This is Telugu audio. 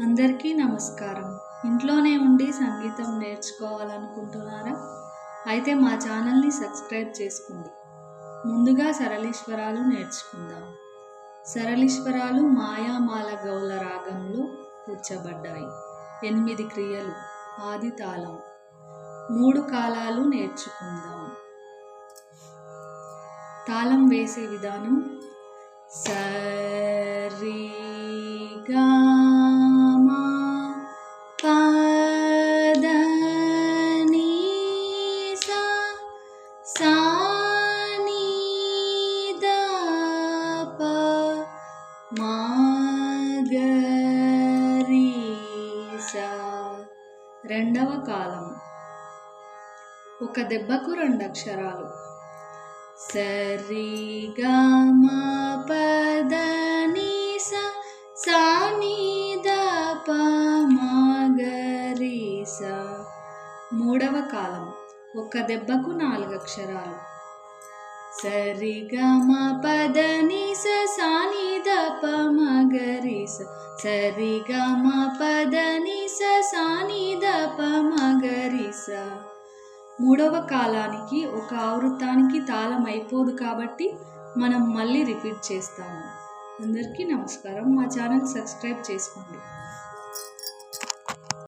అందరికీ నమస్కారం. ఇంట్లోనే ఉండి సంగీతం నేర్చుకోవాలనుకుంటున్నారా? అయితే మా ఛానల్ని సబ్స్క్రైబ్ చేసుకోండి. ముందుగా సరళీశ్వరాలు నేర్చుకుందాం. సరళీశ్వరాలు మాయామాల గౌల రాగంలో కూర్చబడ్డాయి. ఎనిమిది క్రియలు. ఆది తాళం. మూడు కాలాలు నేర్చుకుందాం. తాళం వేసే విధానం సరిగా రెండవ కాలం. ఒక దెబ్బకు రెండు అక్షరాలు సరిగా మా పద సా గ మూడవ కాలం. ఒక దెబ్బకు నాలుగు అక్షరాలు సరిగా మా మ పద ని స గరిస సరిగమ పదని ప పమగరిస స సరి గ పద స మూడవ కాలానికి ఒక ఆవృత్తానికి తాళం అయిపోదు కాబట్టి మనం మళ్ళీ రిపీట్ చేస్తాము. అందరికీ నమస్కారం. మా ఛానల్ సబ్స్క్రైబ్ చేసుకోండి.